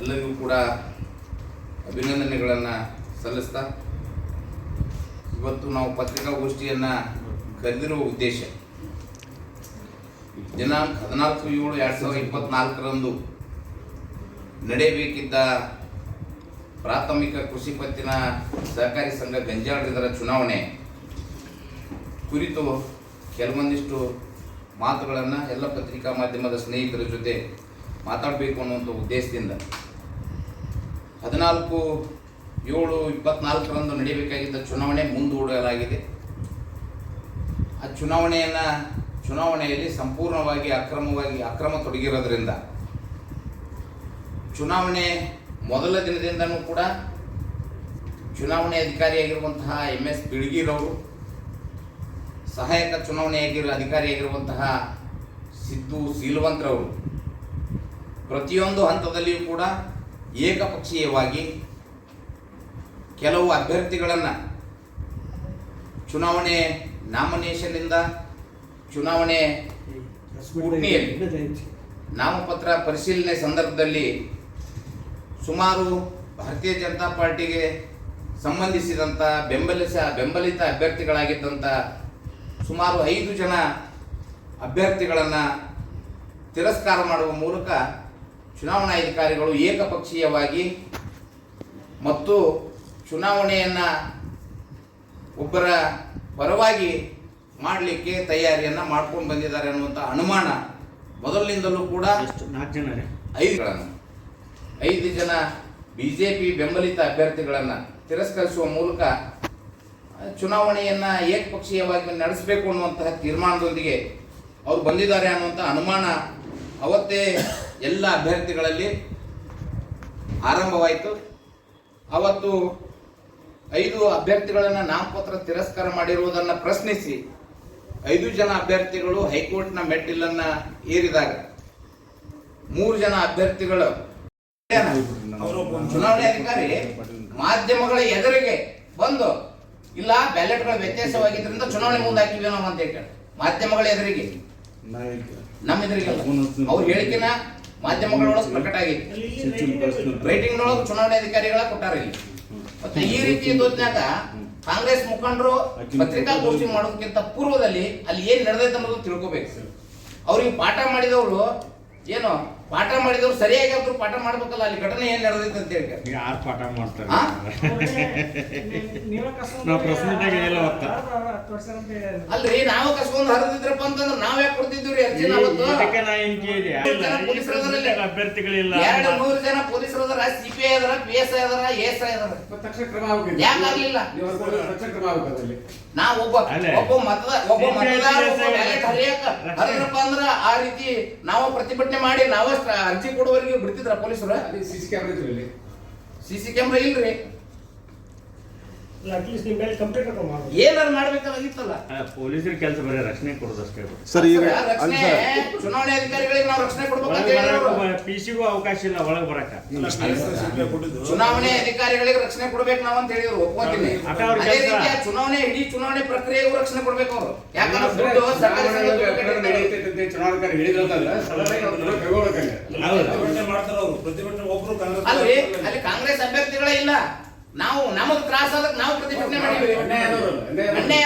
ಎಲ್ಲರಿಗೂ ಕೂಡ ಅಭಿನಂದನೆಗಳನ್ನು ಸಲ್ಲಿಸ್ತಾ, ಇವತ್ತು ನಾವು ಪತ್ರಿಕಾಗೋಷ್ಠಿಯನ್ನು ಕರೆದಿರುವ ಉದ್ದೇಶ, ದಿನಾಂಕ ಹದಿನಾಲ್ಕು ಏಳು ಎರಡು ಸಾವಿರದ ಇಪ್ಪತ್ನಾಲ್ಕರಂದು ನಡೆಯಬೇಕಿದ್ದ ಪ್ರಾಥಮಿಕ ಕೃಷಿ ಪತ್ತಿನ ಸಹಕಾರಿ ಸಂಘ ಗಂಜಾಡಿದರ ಚುನಾವಣೆ ಕುರಿತು ಕೆಲವೊಂದಿಷ್ಟು ಮಾತುಗಳನ್ನು ಎಲ್ಲ ಪತ್ರಿಕಾ ಮಾಧ್ಯಮದ ಸ್ನೇಹಿತರ ಜೊತೆ ಮಾತಾಡಬೇಕು ಅನ್ನುವಂಥ ಉದ್ದೇಶದಿಂದ ಹದಿನಾಲ್ಕು, ಏಳು, ಇಪ್ಪತ್ನಾಲ್ಕರಂದು ನಡೆಯಬೇಕಾಗಿದ್ದ ಚುನಾವಣೆ ಮುಂದೂಡಲಾಗಿದೆ. ಆ ಚುನಾವಣೆಯನ್ನು ಚುನಾವಣೆಯಲ್ಲಿ ಸಂಪೂರ್ಣವಾಗಿ ಅಕ್ರಮವಾಗಿ ಅಕ್ರಮ ತೊಡಗಿರೋದ್ರಿಂದ ಚುನಾವಣೆ ಮೊದಲ ದಿನದಿಂದನೂ ಕೂಡ ಚುನಾವಣೆ ಅಧಿಕಾರಿಯಾಗಿರುವಂತಹ ಎಂ ಎಸ್ ಬಿಳ್ಗೀರವರು, ಸಹಾಯಕ ಚುನಾವಣೆಯಾಗಿರೋ ಅಧಿಕಾರಿಯಾಗಿರುವಂತಹ ಸಿದ್ದು ಸೀಲ್ವಂತ್ರವರು ಪ್ರತಿಯೊಂದು ಹಂತದಲ್ಲಿಯೂ ಕೂಡ ಏಕಪಕ್ಷೀಯವಾಗಿ ಕೆಲವು ಅಭ್ಯರ್ಥಿಗಳನ್ನು ಚುನಾವಣೆ ನಾಮಿನೇಷನ್ನಿಂದ ಚುನಾವಣೆ ನಾಮಪತ್ರ ಪರಿಶೀಲನೆ ಸಂದರ್ಭದಲ್ಲಿ ಸುಮಾರು ಭಾರತೀಯ ಜನತಾ ಪಾರ್ಟಿಗೆ ಸಂಬಂಧಿಸಿದಂಥ ಬೆಂಬಲಿಸ ಬೆಂಬಲಿತ ಅಭ್ಯರ್ಥಿಗಳಾಗಿದ್ದಂಥ ಸುಮಾರು ಐದು ಜನ ಅಭ್ಯರ್ಥಿಗಳನ್ನು ತಿರಸ್ಕಾರ ಮಾಡುವ ಮೂಲಕ ಚುನಾವಣಾಧಿಕಾರಿಗಳು ಏಕಪಕ್ಷೀಯವಾಗಿ ಮತ್ತು ಚುನಾವಣೆಯನ್ನು ಒಬ್ಬರ ಪರವಾಗಿ ಮಾಡಲಿಕ್ಕೆ ತಯಾರಿಯನ್ನು ಮಾಡ್ಕೊಂಡು ಬಂದಿದ್ದಾರೆ ಅನ್ನುವಂಥ ಅನುಮಾನ ಮೊದಲಿನಿಂದಲೂ ಕೂಡ ನಾಲ್ಕು ಜನ ಐದುಗಳನ್ನು ಐದು ಜನ. ಬಿ ಜೆ ಪಿ ಬೆಂಬಲಿತ ಅಭ್ಯರ್ಥಿಗಳನ್ನು ತಿರಸ್ಕರಿಸುವ ಮೂಲಕ ಚುನಾವಣೆಯನ್ನು ಏಕಪಕ್ಷೀಯವಾಗಿ ನಡೆಸಬೇಕು ಅನ್ನುವಂತಹ ತೀರ್ಮಾನದೊಂದಿಗೆ ಅವರು ಬಂದಿದ್ದಾರೆ ಅನ್ನುವಂಥ ಅನುಮಾನ ಅವತ್ತೇ ಎಲ್ಲ ಅಭ್ಯರ್ಥಿಗಳಲ್ಲಿ ಆರಂಭವಾಯಿತು. ಅವತ್ತು ಐದು ಅಭ್ಯರ್ಥಿಗಳನ್ನು ನಾಮಪತ್ರ ತಿರಸ್ಕಾರ ಮಾಡಿರುವುದನ್ನು ಪ್ರಶ್ನಿಸಿ ಐದು ಜನ ಅಭ್ಯರ್ಥಿಗಳು ಹೈಕೋರ್ಟ್ನ ಮೆಟ್ಟಿಲನ್ನು ಏರಿದಾಗ ಮೂರು ಜನ ಅಭ್ಯರ್ಥಿಗಳು ಚುನಾವಣೆ ಅಧಿಕಾರಿ ಮಾಧ್ಯಮಗಳ ಎದುರಿಗೆ ಬಂದು ಇಲ್ಲ ಬ್ಯಾಲೆಟ್ಗಳ ವ್ಯತ್ಯಾಸವಾಗಿದ್ದರಿಂದ ಚುನಾವಣೆ ಮುಂದಾಕಿದ್ವಿ ನಾವು ಅಂತ ಹೇಳ್ತಾರೆ ಮಾಧ್ಯಮಗಳ ಎದುರಿಗೆ. ನಮ್ಮ ಎದುರಿಗೆ ಅವ್ರ ಹೇಳಿಕೆನ ಮಾಧ್ಯಮಗಳೊಳಗೆ ಪ್ರಕಟ ಆಗಿದೆ ರೈಟಿಂಗ್ ಒಳಗೆ ಚುನಾವಣೆ ಅಧಿಕಾರಿಗಳ ಕೊಟ್ಟಾರ ಇಲ್ಲಿ. ಮತ್ತೆ ಈ ರೀತಿ ಇದ್ದೋದ್ನಾಗ ಕಾಂಗ್ರೆಸ್ ಮುಖಂಡರು ಪತ್ರಿಕಾಗೋಷ್ಠಿ ಮಾಡೋದಕ್ಕಿಂತ ಪೂರ್ವದಲ್ಲಿ ಅಲ್ಲಿ ಏನ್ ನಡೆದೈತೆ ಅನ್ನೋದು ತಿಳ್ಕೊಬೇಕು. ಅವ್ರಿಗೆ ಪಾಠ ಮಾಡಿದವರು ಏನು ಪಾಠ ಮಾಡಿದವ್ರು ಸರಿಯಾಗಿ ಅವ್ರು ಪಾಠ ಮಾಡ್ಬೇಕಲ್ಲ ಅಲ್ಲಿ ಘಟನೆ ಏನ್ ನಡೆದೈತೆ ಅಂತ ಹೇಳಿ. ಯಾರು ಪಾಠ ಮಾಡ್ತಾರೆ? ನಾವು ಪ್ರಶ್ನೆದಾಗ ಎಲ್ಲ ಓದ್ತಾ ಅಲ್ರಿ ನಾವು ಕಸ್ಕೊಂಡ್ ಹರಿದಿದ್ರಪ್ಪ ಅಂತಂದ್ರೆ ನಾವ್ ಯಾಕೆ ಕೊಡ್ತಿದ್ವಿ ರೀ ಅರ್ಜಿ ಅವತ್ತು? ಇದಕ್ಕೆ ನಾ ಏನ್ ಕೇಳಿದೆ? ಮೂರು ಜನ ಪೊಲೀಸರು ಅಭ್ಯರ್ಥಿಗಳಿಲ್ಲ ಎರಡು ನೂರು ಜನ ಪೊಲೀಸರು ಅದರ ಸಿ ಪಿ ಐ ಅದರ ಪಿ ಎಸ್ ಐ ಅದಾರ ಎಸ್ ಐ ಅದರ. ತಕ್ಷಣ ಕ್ರಮ ಆಗಬೇಕು ಯಾಕ್ ಆಗ್ಲಿಲ್ಲ? ನೀವು ತಕ್ಷಣ ಕ್ರಮ ಆಗಬೇಕು ಅದರಲ್ಲಿ ನಾವು ಒಬ್ಬ ಅಲ್ಲೇ. ಒಬ್ಬ ಮತದ ಒಬ್ಬ ಮತದಾರ ಒಬ್ಬ ಬ್ಯಾಲೆಟ್ ಹರಿಯಕ ರಕ್ಷಣೆ. ಹರಿದ್ರಪ್ಪ ಅಂದ್ರ ಆ ರೀತಿ ನಾವು ಪ್ರತಿಭಟನೆ ಮಾಡಿ ನಾವು ಅರ್ಜಿ ಕೊಡುವವರಿಗೆ ಬಿಡ್ತಿದ್ರ ಪೊಲೀಸರು? ಅಲ್ಲಿ ಸಿ ಸಿ ಕ್ಯಾಮ್ರಾ ಇತ್ತು ಇಲ್ಲಿ ಸಿ ಸಿ ಕ್ಯಾಮ್ರಾ ಇಲ್ರಿ. ಅಟ್ಲೀಸ್ಟ್ ನಿಮ್ಮ ಮೇಲೆ ಕಂಪ್ಲೇಂಟ್ ಹಾಕೋ ಮಾಡ್ಬೋದು ಏನಾರು ಮಾಡ್ಬೇಕಾಗಿತ್ತಲ್ಲ. ಪೊಲೀಸರ ಕೆಲಸ ಬರೀ ರಕ್ಷಣೆ ಸರ್ ಈಗ ರಕ್ಷಣೆ ಚುನಾವಣೆ ಅಧಿಕಾರಿಗಳಿಗೆ ನಾವು ರಕ್ಷಣೆ ಹೇಳಿದ್ರು. ಪಿ ಸಿಗೂ ಅವಕಾಶ ಇಲ್ಲ ಒಳಗೆ ಬರಕ ಚುನಾವಣೆ ಅಧಿಕಾರಿಗಳಿಗೆ ರಕ್ಷಣೆ ಕೊಡ್ಬೇಕು ನಾವು ಅಂತ ಹೇಳಿದ್ರು ಒಪ್ಕೊಂತೀನಿ. ಅಕ್ಕ ಅದೇ ರೀತಿಯ ಚುನಾವಣೆ ಇಡೀ ಚುನಾವಣೆ ಪ್ರಕ್ರಿಯೆಗೂ ರಕ್ಷಣೆ ಕೊಡ್ಬೇಕು. ಅವರು ಯಾಕಂದ್ರೆ ದುಡ್ಡು ಸರ್ಕಾರಿ ಚುನಾವಣಾಧಿಕಾರಿ ಹೇಳಿದ್ರಲ್ಲ ಪ್ರತಿಭಟನೆ ಮಾಡ್ತಾರೆ ಅವರು. ಪ್ರತಿಭಟನೆ ಒಬ್ರು ಕಾಂಗ್ರೆಸ್ ಅಲ್ಲಿ ಕಾಂಗ್ರೆಸ್ ಅಭ್ಯರ್ಥಿಗಳೇ ಇಲ್ಲ. ನಾವು ನಮಗ್ ತ್ರಾಸ ಅದಕ್ಕೆ ನಾವು ಪ್ರತಿಭಟನೆ ಮಾಡಿವಿ ಅನ್ಯಾಯ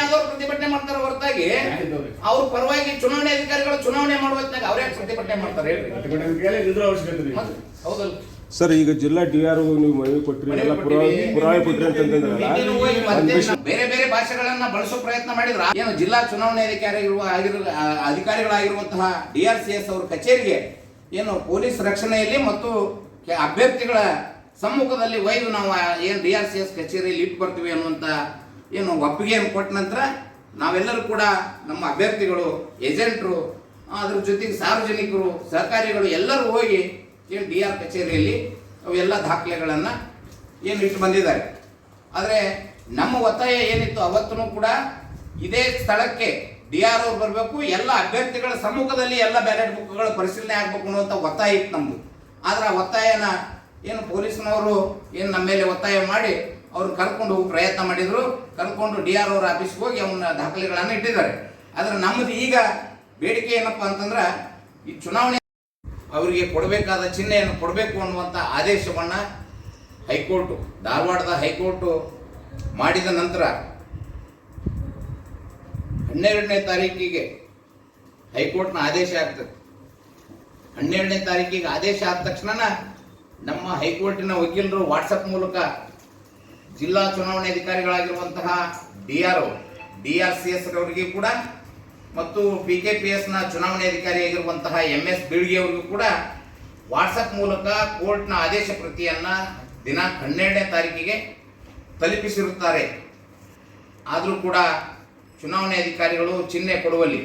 ಆದವ್ರು. ಪ್ರತಿಭಟನೆ ಮಾಡ್ತಾರ ಹೊರತಾಗಿ. ಅವ್ರ ಪರವಾಗಿ ಚುನಾವಣೆ ಅಧಿಕಾರಿಗಳು ಚುನಾವಣೆ ಮಾಡುವ ಅವ್ರೇ ಪ್ರತಿಭಟನೆ ಮಾಡ್ತಾರೆ ಹೌದಲ್ಲ. ಸರ್ ಈಗ ಜಿಲ್ಲಾ ಡಿ ಆರ್ ನೀವು ಮನವಿ ಕೊಟ್ರಿ ಎಲ್ಲ ಪುರಾವೆ ಕೊಟ್ರಿ ಬೇರೆ ಬೇರೆ ಭಾಷೆಗಳನ್ನ ಬಳಸೋ ಪ್ರಯತ್ನ ಮಾಡಿದ್ರ ಏನು ಜಿಲ್ಲಾ ಚುನಾವಣೆ ಅಧಿಕಾರಿ ಆಗಿರೋ ಅಧಿಕಾರಿಗಳಾಗಿರುವಂತಹ ಡಿ ಆರ್ ಸಿ ಎಸ್ ಅವ್ರ ಕಚೇರಿಗೆ ಏನು ಪೊಲೀಸ್ ರಕ್ಷಣೆಯಲ್ಲಿ ಮತ್ತು ಅಭ್ಯರ್ಥಿಗಳ ಸಮ್ಮುಖದಲ್ಲಿ ಒಯ್ದು ನಾವು ಏನು ಡಿ ಆರ್ ಸಿ ಎಸ್ ಕಚೇರಿಯಲ್ಲಿ ಇಟ್ಟು ಬರ್ತೀವಿ ಅನ್ನುವಂಥ ಏನು ಒಪ್ಪಿಗೆಯನ್ನು ಕೊಟ್ಟ ನಂತರ ನಾವೆಲ್ಲರೂ ಕೂಡ ನಮ್ಮ ಅಭ್ಯರ್ಥಿಗಳು, ಏಜೆಂಟ್ರು, ಅದ್ರ ಜೊತೆಗೆ ಸಾರ್ವಜನಿಕರು, ಸಹಕಾರಿಗಳು ಎಲ್ಲರೂ ಹೋಗಿ ಏನು ಡಿ ಆರ್ ಕಚೇರಿಯಲ್ಲಿ ಅವೆಲ್ಲ ದಾಖಲೆಗಳನ್ನು ಏನು ಇಟ್ಟು ಬಂದಿದ್ದಾರೆ. ಆದರೆ ನಮ್ಮ ಒತ್ತಾಯ ಏನಿತ್ತು ಅವತ್ತೂ ಕೂಡ ಇದೇ ಸ್ಥಳಕ್ಕೆ ಡಿ ಆರ್ ಅವ್ರು ಬರಬೇಕು, ಎಲ್ಲ ಅಭ್ಯರ್ಥಿಗಳ ಸಮ್ಮುಖದಲ್ಲಿ ಎಲ್ಲ ಬ್ಯಾಲೆಟ್ ಬುಕ್ಗಳು ಪರಿಶೀಲನೆ ಆಗಬೇಕು ಅನ್ನುವಂಥ ಒತ್ತಾಯ ಇತ್ತು ನಮ್ಮದು ಆದರೆ ಆ ಒತ್ತಾಯನ ಏನು ಪೊಲೀಸ್ನವರು ಏನು ನಮ್ಮ ಮೇಲೆ ಒತ್ತಾಯ ಮಾಡಿ ಅವ್ರು ಕರ್ಕೊಂಡು ಹೋಗಿ ಪ್ರಯತ್ನ ಮಾಡಿದರು. ಕರ್ಕೊಂಡು ಡಿ ಆರ್ ಅವ್ರ ಆಫೀಸ್ಗೆ ಹೋಗಿ ಅವನ್ನ ದಾಖಲೆಗಳನ್ನು ಇಟ್ಟಿದ್ದಾರೆ. ಆದರೆ ನಮ್ಮದು ಈಗ ಬೇಡಿಕೆ ಏನಪ್ಪ ಅಂತಂದ್ರೆ ಈ ಚುನಾವಣೆ ಅವರಿಗೆ ಕೊಡಬೇಕಾದ ಚಿಹ್ನೆಯನ್ನು ಕೊಡಬೇಕು ಅನ್ನುವಂಥ ಆದೇಶವನ್ನು ಹೈಕೋರ್ಟು, ಧಾರವಾಡದ ಹೈಕೋರ್ಟು ಮಾಡಿದ ನಂತರ ಹನ್ನೆರಡನೇ ತಾರೀಕಿಗೆ ಹೈಕೋರ್ಟ್ನ ಆದೇಶ ಆಗ್ತದೆ. ಹನ್ನೆರಡನೇ ತಾರೀಕಿಗೆ ಆದೇಶ ಆದ ತಕ್ಷಣ ನಮ್ಮ ಹೈಕೋರ್ಟಿನ ವಕೀಲರು ವಾಟ್ಸಪ್ ಮೂಲಕ ಜಿಲ್ಲಾ ಚುನಾವಣೆ ಅಧಿಕಾರಿಗಳಾಗಿರುವಂತಹ D R O D R C S ಅವರಿಗೆ ಕೂಡ ಮತ್ತು ಪಿ ಕೆ ಪಿ ಎಸ್ನ ಚುನಾವಣೆ ಅಧಿಕಾರಿಯಾಗಿರುವಂತಹ ಎಂ ಎಸ್ ಬೀಳ್ಗಿ ಅವರಿಗೂ ಕೂಡ ವಾಟ್ಸಪ್ ಮೂಲಕ ಕೋರ್ಟ್ನ ಆದೇಶ ಪ್ರತಿಯನ್ನ ದಿನಾಂಕ ಹನ್ನೆರಡನೇ ತಾರೀಕಿಗೆ ತಲುಪಿಸಿರುತ್ತಾರೆ. ಆದರೂ ಕೂಡ ಚುನಾವಣೆ ಅಧಿಕಾರಿಗಳು ಚಿಹ್ನೆ ಕೊಡುವಲ್ಲಿ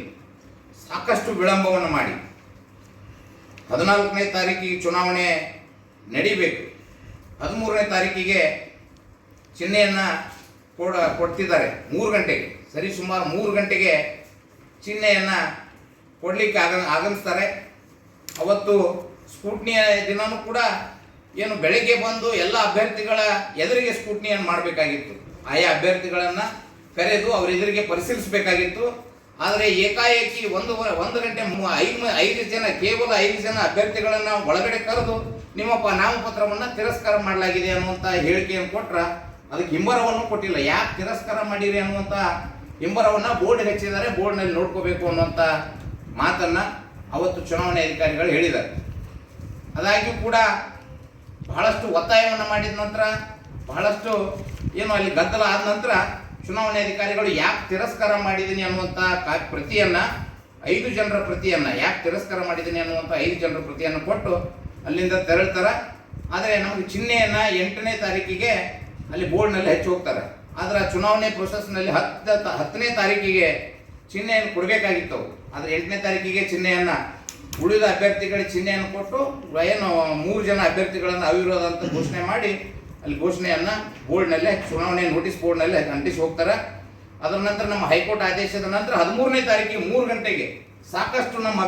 ಸಾಕಷ್ಟು ವಿಳಂಬವನ್ನು ಮಾಡಿ. ಹದಿನಾಲ್ಕನೇ ತಾರೀಕಿಗೆ ಚುನಾವಣೆ ನಡಿಬೇಕು. ಹದಿಮೂರನೇ ತಾರೀಕಿಗೆ ಚಿಹ್ನೆಯನ್ನು ಕೊಡ, ಕೊಡ್ತಿದ್ದಾರೆ. ಮೂರು ಗಂಟೆಗೆ. ಸರಿ, ಸುಮಾರು ಮೂರು ಗಂಟೆಗೆ ಚಿಹ್ನೆಯನ್ನು ಕೊಡಲಿಕ್ಕೆ ಆಗ ಆಗಮಿಸ್ತಾರೆ ಅವತ್ತು ಸ್ಕೂಟ್ನಿಯ ದಿನವೂ ಕೂಡ ಏನು ಬೆಳಗ್ಗೆ ಬಂದು ಎಲ್ಲ ಅಭ್ಯರ್ಥಿಗಳ ಎದುರಿಗೆ ಸ್ಕೂಟ್ನಿಯನ್ನು ಮಾಡಬೇಕಾಗಿತ್ತು. ಆಯಾ ಅಭ್ಯರ್ಥಿಗಳನ್ನು ಕರೆದು ಅವರ ಎದುರಿಗೆ ಪರಿಶೀಲಿಸಬೇಕಾಗಿತ್ತು. ಆದರೆ ಏಕಾಏಕಿ ಒಂದು ಒಂದು ಗಂಟೆ ಐದು ಐದು ಜನ, ಕೇವಲ ಐದು ಜನ ಅಭ್ಯರ್ಥಿಗಳನ್ನು ಒಳಗಡೆ ಕರೆದು ನಿಮ್ಮ ನಾಮಪತ್ರವನ್ನು ತಿರಸ್ಕಾರ ಮಾಡಲಾಗಿದೆ ಅನ್ನುವಂಥ ಹೇಳಿಕೆಯನ್ನು ಕೊಟ್ರ ಅದಕ್ಕೆ ಹಿಂಬರವನ್ನು ಕೊಟ್ಟಿಲ್ಲ. ಯಾಕೆ ತಿರಸ್ಕಾರ ಮಾಡಿರಿ ಅನ್ನುವಂಥ ಹಿಂಬರವನ್ನು ಬೋರ್ಡ್ ಹೆಚ್ಚಿದ್ದಾರೆ. ಬೋರ್ಡ್ನಲ್ಲಿ ನೋಡ್ಕೋಬೇಕು ಅನ್ನುವಂಥ ಮಾತನ್ನ ಅವತ್ತು ಚುನಾವಣೆ ಅಧಿಕಾರಿಗಳು ಹೇಳಿದ್ದಾರೆ. ಅದಾಗಿಯೂ ಕೂಡ ಬಹಳಷ್ಟು ಒತ್ತಾಯವನ್ನು ಮಾಡಿದ ನಂತರ ಬಹಳಷ್ಟು ಏನು ಅಲ್ಲಿ ಗದ್ದಲ ಆದ ನಂತರ ಚುನಾವಣೆ ಅಧಿಕಾರಿಗಳು ಯಾಕೆ ತಿರಸ್ಕಾರ ಮಾಡಿದ್ದೀನಿ ಅನ್ನುವಂಥ ಕಾ ಪ್ರತಿಯನ್ನ, ಐದು ಜನರ ಪ್ರತಿಯನ್ನ, ಯಾಕೆ ತಿರಸ್ಕಾರ ಮಾಡಿದ್ದೀನಿ ಅನ್ನುವಂಥ ಐದು ಜನರ ಪ್ರತಿಯನ್ನು ಕೊಟ್ಟು ಅಲ್ಲಿಂದ ತೆರಳ್ತಾರೆ ಆದರೆ ನಮಗೆ ಚಿಹ್ನೆಯನ್ನ ಎಂಟನೇ ತಾರೀಕಿಗೆ ಅಲ್ಲಿ ಬೋರ್ಡ್ನಲ್ಲಿ ಹೆಚ್ಚು ಹೋಗ್ತಾರೆ ಆದರೆ ಚುನಾವಣೆ ಪ್ರೊಸೆಸ್ನಲ್ಲಿ ಹತ್ತ ಹತ್ತನೇ ತಾರೀಕಿಗೆ ಚಿಹ್ನೆಯನ್ನು ಕೊಡಬೇಕಾಗಿತ್ತು. ಆದರೆ ಎಂಟನೇ ತಾರೀಕಿಗೆ ಚಿಹ್ನೆಯನ್ನು ಉಳಿದ ಅಭ್ಯರ್ಥಿಗಳಿಗೆ ಚಿಹ್ನೆಯನ್ನು ಕೊಟ್ಟು, ಏನು ಮೂರು ಜನ ಅಭ್ಯರ್ಥಿಗಳನ್ನು ಅವಿರೋಧ ಅಂತ ಘೋಷಣೆ ಮಾಡಿ ಅಲ್ಲಿ ಘೋಷಣೆಯನ್ನ ಬೋರ್ಡ್ನಲ್ಲೇ, ಚುನಾವಣೆ ನೋಟಿಸ್ ಬೋರ್ಡ್ನಲ್ಲೇ ಅಂಟಿಸಿ ಹೋಗ್ತಾರೆ. ಅದರ ನಂತರ ನಮ್ಮ ಹೈಕೋರ್ಟ್ ಆದೇಶದ ನಂತರ ಹದಿಮೂರನೇ ತಾರೀಕಿಗೆ ಮೂರು ಗಂಟೆಗೆ ಸಾಕಷ್ಟು ನಮ್ಮ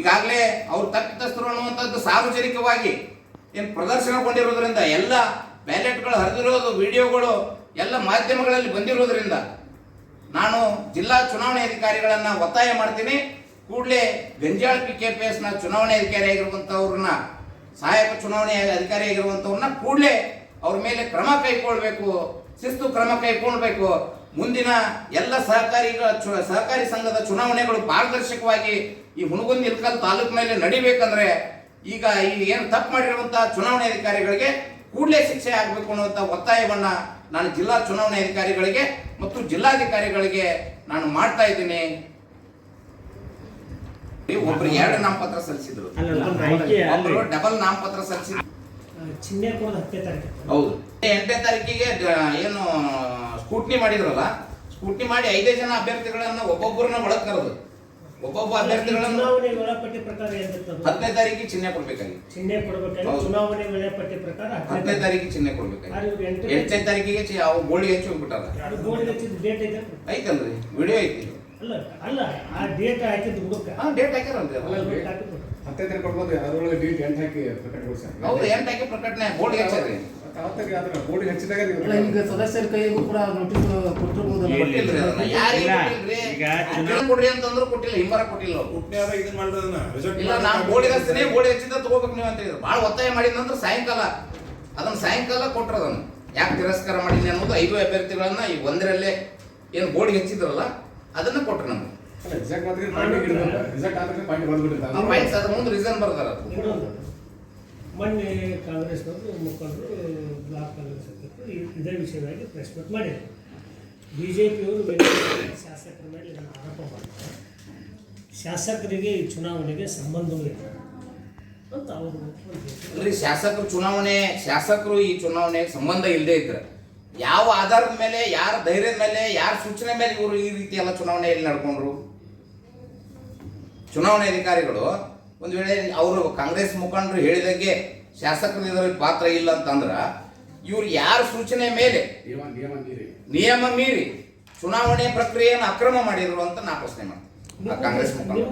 ಈಗಾಗಲೇ ಅವ್ರು ತಪ್ಪಿತಸ್ಥರು ಅನ್ನುವಂಥದ್ದು ಸಾರ್ವಜನಿಕವಾಗಿ ಏನು ಪ್ರದರ್ಶನಗೊಂಡಿರೋದ್ರಿಂದ, ಎಲ್ಲ ಬ್ಯಾಲೆಟ್ಗಳು ಹರಿದಿರೋದು, ವಿಡಿಯೋಗಳು ಎಲ್ಲ ಮಾಧ್ಯಮಗಳಲ್ಲಿ ಬಂದಿರೋದ್ರಿಂದ ನಾನು ಜಿಲ್ಲಾ ಚುನಾವಣೆ ಅಧಿಕಾರಿಗಳನ್ನ ಒತ್ತಾಯ ಮಾಡ್ತೀನಿ. ಕೂಡಲೇ ಗಂಜಾಳ ಪಿ ಕೆ ಪಿ ಎಸ್ನ ಚುನಾವಣೆ ಅಧಿಕಾರಿ ಆಗಿರುವಂಥವ್ರನ್ನ ಸಹಾಯಕ ಚುನಾವಣೆ ಅಧಿಕಾರಿ ಆಗಿರುವಂಥವ್ರನ್ನ ಕೂಡಲೇ ಅವ್ರ ಮೇಲೆ ಕ್ರಮ ಕೈಗೊಳ್ಬೇಕು, ಶಿಸ್ತು ಕ್ರಮ ಕೈಗೊಳ್ಬೇಕು. ಮುಂದಿನ ಎಲ್ಲ ಸಹಕಾರಿಗಳ ಸಹಕಾರಿ ಸಂಘದ ಚುನಾವಣೆಗಳು ಪಾರದರ್ಶಕವಾಗಿ ಈ ಹುಣಗುಂದ ಇಲ್ಕಲ್ ಮೇಲೆ ನಡಿಬೇಕಂದ್ರೆ ಈಗ ಈ ಏನು ತಪ್ಪು ಮಾಡಿರುವಂತಹ ಚುನಾವಣೆ ಅಧಿಕಾರಿಗಳಿಗೆ ಕೂಡಲೇ ಶಿಕ್ಷೆ ಆಗಬೇಕು ಅನ್ನುವಂಥ ಒತ್ತಾಯವನ್ನ ನಾನು ಜಿಲ್ಲಾ ಚುನಾವಣೆ ಅಧಿಕಾರಿಗಳಿಗೆ ಮತ್ತು ಜಿಲ್ಲಾಧಿಕಾರಿಗಳಿಗೆ ನಾನು ಮಾಡ್ತಾ ಇದ್ದೀನಿ. ಒಬ್ರು ಎರಡು ನಾಮಪತ್ರ ಸಲ್ಲಿಸಿದ್ರು. ಒಬ್ರು ಡಬಲ್ ನಾಮಪತ್ರ ಸಲ್ಲಿಸಿದ್ರು. ಚಿಹ್ನೆ ಕೊಡೋದು ಹತ್ತನೇ ತಾರೀಕು ಹೌದು. ಎಂಟನೇ ತಾರೀಕಿಗೆ ಏನು ಸ್ಕೂಟ್ನಿ ಮಾಡಿದ್ರಲ್ಲ ಸ್ಕೂಟ್ನಿ ಮಾಡಿ ಐದೇ ಜನ ಅಭ್ಯರ್ಥಿಗಳನ್ನ ಒಬ್ಬೊಬ್ಬರನ್ನ ಒಳಗ್ ಕರೆದು. ಒಬ್ಬೊಬ್ಬ ಅಭ್ಯರ್ಥಿಗಳನ್ನು ಚುನಾವಣೆ ವೇಳಾಪಟ್ಟಿ ಪ್ರಕಾರ ಏನಿರ್ತದೆ ಹತ್ತನೇ ತಾರೀಕಿಗೆ ಚಿಹ್ನೆ ಕೊಡ್ಬೇಕಾಗಿತ್ತು. ಚಿಹ್ನೆ ಕೊಡ್ಬೇಕಾಗಿ. ಚುನಾವಣೆ ವೇಳಾಪಟ್ಟಿ ಪ್ರಕಾರ ಹತ್ತನೇ ತಾರೀಕಿಗೆ ಚಿಹ್ನೆ ಕೊಡ್ಬೇಕಾಗಿ ಎಂಟನೇ ತಾರೀಕಿಗೆ ಚಿ- ಅವು ಗೋಳಿ ಹಚ್ಚಿ ಹೋಗ್ಬಿಟ್ಟಾರ ಅದು ಹಚ್ಚಿದ ಡೇಟ್ ಐತೆ ಐತಲ್ರಿ. ವಿಡಿಯೋ ಐತಿ. ಅಲ್ಲ ಅಲ್ಲ ಆ ಡೇಟ್ ಹಾಕಿದ್ದು ಹುಡುಕ ಹಾ ಡೇಟ್ ಹಾಕ್ಯಾರಲ್ರಿ ಡೇಟ್ ತಾರೀಕು ಕೊಡ್ಬೋದು ಅದರೊಳಗೆ ಡೇಟ್ ಎಂಟು ಹಾಕಿ ಪ್ರಕಟಗೊಳಿಸ ಹೌದು ಎಂಟು ಹಾಕಿ ಪ್ರಕಟಣೆ ಬೋರ್ಡ್ ಬೋರ್ಡ್ ಹಚ್ಚಿದಾಗ ನೀವು ಅಲ್ಲ, ಈಗ ಸದಸ್ಯರ ಕೈಗೂ ಕೂಡ ನೋಟಿಸ್ ಕೊಟ್ಟಿರ್ಬೋದಲ್ಲ. ಇಲ್ಲ. ಕೊಟ್ಟಿಲ್ರಿ ಅದನ್ನ ಯಾರಿಗೆ ಇಲ್ಲ. ಕೊಟ್ಟಿಲ್ರಿ. ಈಗ ಅಡ್ರೆಸ್ ಕೊಡ್ರಿ ಅಂತಂದ್ರು ಕೊಟ್ಟಿಲ್ಲ ಹಿಂಬರ ಕೊಟ್ಟಿಲ್ಲ ಅವ್ರು. ಇದನ್ನ ಮಾಡಿದ್ರನ್ನ ರಿಸಲ್ಟ್ ಇಲ್ಲ ನಾನು ಬೋರ್ಡ್ ಹಚ್ತೀನಿ ಬೋರ್ಡ್ ಹಚ್ಚಿದ ತಗೋಬೇಕು ನೀವು ಅಂತ ಹೇಳಿದ್ರು. ಭಾಳ ಒತ್ತಾಯ ಮಾಡಿದ ನಂತರ ಸಾಯಂಕಾಲ ಅದನ್ನ ಸಾಯಂಕಾಲ ಕೊಟ್ರು ಅದನ್ನು. ಯಾಕೆ ತಿರಸ್ಕಾರ ಮಾಡಿದ್ನಿ ಅನ್ನೋದು ಐದು ಅಭ್ಯರ್ಥಿಗಳನ್ನ ಈ ಒಂದರಲ್ಲೇ ಏನು ಬೋರ್ಡ್ ಹಚ್ಚಿದ್ರಲ್ಲ ಅದನ್ನ ಕೊಟ್ರು ನಮ್ಗೆ. ಎಕ್ಸಾಕ್ಟ್ ಮಾತ್ರ ರಿಸಲ್ಟ್ ಆದ್ರೆ ಪಾಯಿಂಟ್ ಬಂದ್ಬಿಟ್ಟಿರ್ತಾರೆ ಪಾಯಿಂಟ್ಸ್ ಅದ್ರ ಮುಂದೆ ರೀಸನ್ ಬರ್ತಾರ ಮೊನ್ನೆ ಕಾಂಗ್ರೆಸ್ನವರು ಮುಖಂಡರು ಬ್ಲಾಕ್ ಕಾಂಗ್ರೆಸ್ ಅಧ್ಯಕ್ಷರು ಈ- ಇದೇ ವಿಷಯವಾಗಿ ಪ್ರೆಸ್ ಮೀಟ್ ಮಾಡಿದರು. ಬಿ ಜೆ ಪಿಯವರು ಶಾಸಕರ ಮೇಲೆ ಇದನ್ನು ಆರೋಪ ಮಾಡ್ತಾರೆ ಶಾಸಕರಿಗೆ ಈ ಚುನಾವಣೆಗೆ ಸಂಬಂಧವಿಲ್ಲ ಅಂತ ಅವರು ಶಾಸಕರು ಚುನಾವಣೆ ಶಾಸಕರು ಈ ಚುನಾವಣೆಗೆ ಸಂಬಂಧ ಇಲ್ಲದೆ ಇದ್ರೆ ಯಾವ ಆಧಾರದ ಮೇಲೆ ಯಾರ ಧೈರ್ಯದ ಮೇಲೆ ಯಾರ ಸೂಚನೆ ಮೇಲೆ ಇವರು ಈ ರೀತಿ ಎಲ್ಲ ಚುನಾವಣೆಯಲ್ಲಿ ನಡ್ಕೊಂಡ್ರು? ಚುನಾವಣೆ ಅಧಿಕಾರಿಗಳು ಒಂದು ವೇಳೆ ಅವರು ಕಾಂಗ್ರೆಸ್ ಮುಖಂಡರು ಹೇಳಿದಂಗೆ ಶಾಸಕರು ಇದರಲ್ಲಿ ಪಾತ್ರ ಇಲ್ಲ ಅಂತಂದ್ರ ಇವ್ರು ಯಾರ ಸೂಚನೆ ಮೇಲೆ ನಿಯಮ ನಿಯಮ ಮೀರಿ. ನಿಯಮ ಮೀರಿ ಚುನಾವಣೆ ಪ್ರಕ್ರಿಯೆಯನ್ನು ಅಕ್ರಮ ಮಾಡಿದ್ರು ಅಂತ ನಾ ಪ್ರಶ್ನೆ ಮಾಡ್ತೀನಿ. ಕಾಂಗ್ರೆಸ್ ಮುಖಂಡರು.